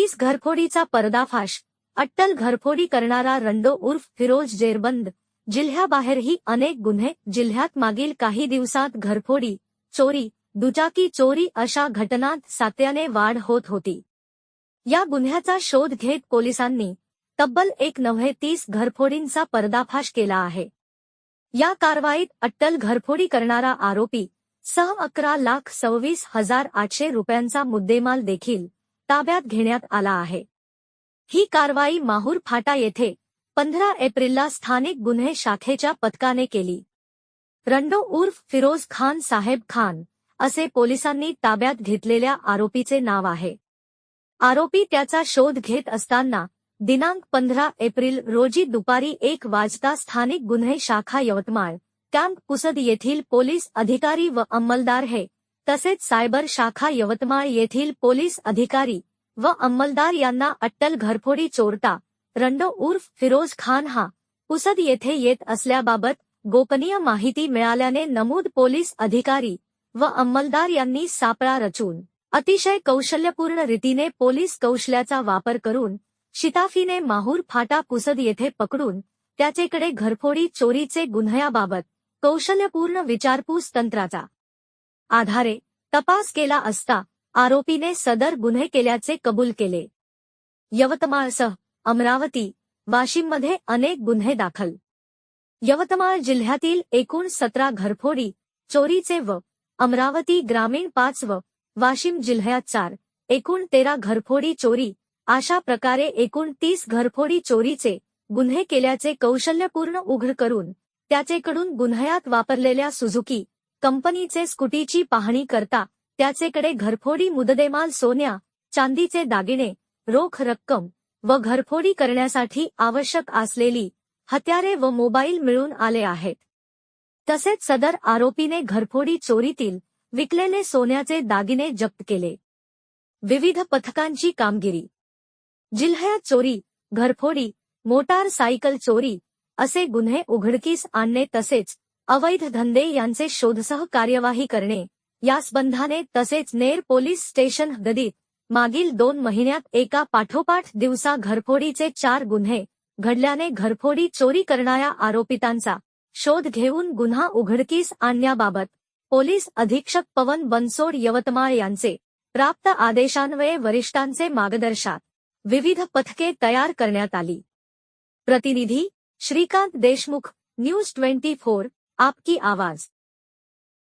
तीस घरफोडीचा पर्दाफाश. अट्टल घरफोडी करणारा रंडो उर्फ फिरोज जेरबंद. जिल्ह्याबाहेरही अनेक गुन्हे जिल्ह्यात मागील काही दिवसात घरफोडी चोरी दुचाकी चोरी अशा घटनांत सातत्याने वाढ होत होती. या गुन्ह्याचा शोध घेत पोलिसांनी तब्बल एक नव्हे तीस घरफोडींचा पर्दाफाश केला आहे. या कारवाईत अट्टल घरफोडी करणारा आरोपी सह अकरा लाख सव्वीस हजार आठशे रुपयांचा मुद्देमाल देखील ताब्यात घेण्यात आला आहे. ही कारवाई माहूर फाटा येथे पंधरा एप्रिलला स्थानिक गुन्हे शाखेच्या पथकाने केली. रंडो उर्फ फिरोज खान साहेब खान असे पोलिसांनी ताब्यात घेतलेल्या आरोपीचे नाव आहे. आरोपी त्याचा शोध घेत असताना दिनांक पंधरा एप्रिल रोजी दुपारी एक वाजता स्थानिक गुन्हे शाखा यवतमाळ कॅम्प पुसद येथील पोलीस अधिकारी व अंमलदार हे तसेच सायबर शाखा यवतमाळ येथील पोलीस अधिकारी व अंमलदार यांना अट्टल घरफोडी चोरटा रंडो उर्फ फिरोज खान हा पुसद येथे येत असल्याबाबत गोपनीय माहिती मिळाल्याने नमूद पोलीस अधिकारी व अंमलदार यांनी सापळा रचून अतिशय कौशल्यपूर्ण रीतीने पोलीस कौशल्याचा वापर करून शिताफीने माहूर फाटा पुसद येथे पकडून त्याचेकडे घरफोडी चोरीचे गुन्ह्याबाबत कौशल्यपूर्ण विचारपूस तंत्राचा आधारे तपास केला असता आरोपीने सदर गुन्हे केल्याचे कबूल केले. यवतमाळसह अमरावती वाशिममध्ये अनेक गुन्हे दाखल. यवतमाळ जिल्ह्यातील एकूण सतरा घरफोडी चोरीचे व अमरावती ग्रामीण पाच व वाशिम जिल्ह्यात चार एकूण तेरा घरफोडी चोरी अशा प्रकारे एकूण तीस घरफोडी चोरीचे गुन्हे केल्याचे कौशल्यपूर्ण उघड करून त्याचेकडून गुन्ह्यात वापरलेल्या सुझुकी कंपनीचे स्कूटीची पाहणी करता त्याचेकडे घरफोडी मुददेमाल सोन्या चांदीचे दागिने रोख रक्कम व घरफोडी करण्यासाठी आवश्यक असलेली हत्यारे व मोबाईल मिळून आले आहेत. तसेच सदर आरोपीने घरफोडी चोरीतील विकलेले सोन्याचे दागिने जप्त केले. विविध पथकांची कामगिरी. जिल्ह्यात चोरी घरफोडी मोटार सायकल चोरी असे गुन्हे उघडकीस आणणे तसेच अवैध धंदे यांचे शोधसह कार्यवाही करणे. यासबंधाने तसेच नेर पोलीस स्टेशन गदीत मागील दोन महिन्यात एका पाठोपाठ दिवसा घरफोडीचे चार गुन्हे घडल्याने घरफोडी चोरी करणाऱ्या आरोपितांचा शोध घेऊन गुन्हा उघडकीस आणण्याबाबत पोलीस अधीक्षक पवन बनसोड यवतमाळ यांचे प्राप्त आदेशान्वये वरिष्ठांचे मार्गदर्शन विविध पथके तयार करण्यात आली. प्रतिनिधी Shrikant Deshmukh news twenty four आपकी आवाज।